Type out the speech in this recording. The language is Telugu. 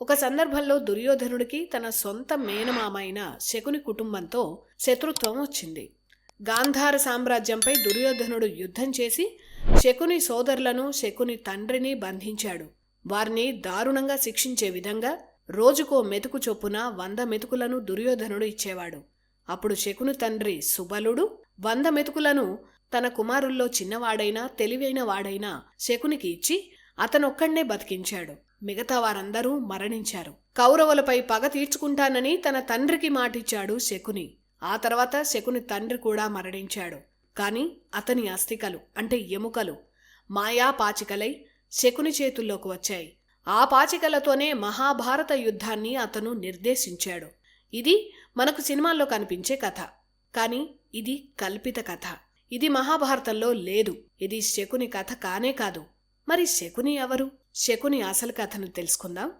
ఒక సందర్భంలో దుర్యోధనుడికి తన సొంత మేనమామైన శకుని కుటుంబంతో శత్రుత్వం వచ్చింది. గాంధార సామ్రాజ్యంపై దుర్యోధనుడు యుద్ధం చేసి శకుని సోదరులను శకుని తండ్రిని బంధించాడు. వారిని దారుణంగా శిక్షించే విధంగా రోజుకో మెతుకు చొప్పున వంద మెతుకులను దుర్యోధనుడు ఇచ్చేవాడు. అప్పుడు శకుని తండ్రి సుబలుడు వంద మెతుకులను తన కుమారుల్లో చిన్నవాడైనా తెలివైన వాడైనా శకునికి ఇచ్చి అతనొక్కడే బతికించాడు. మిగతా వారందరూ మరణించారు. కౌరవులపై పగ తీర్చుకుంటానని తన తండ్రికి మాటిచ్చాడు శకుని. ఆ తర్వాత శకుని తండ్రి కూడా మరణించాడు. కాని అతని అస్థికలు అంటే ఎముకలు మాయా పాచికలై శకుని చేతుల్లోకి వచ్చాయి. ఆ పాచికలతోనే మహాభారత యుద్ధాన్ని అతను నిర్దేశించాడు. ఇది మనకు సినిమాల్లో కనిపించే కథ. కానీ ఇది కల్పిత కథ. ఇది మహాభారతంలో లేదు. ఇది శకుని కథ కానే కాదు. మరి శకుని ఎవరు? శకుని అసలు కథను తెలుసుకుందాం.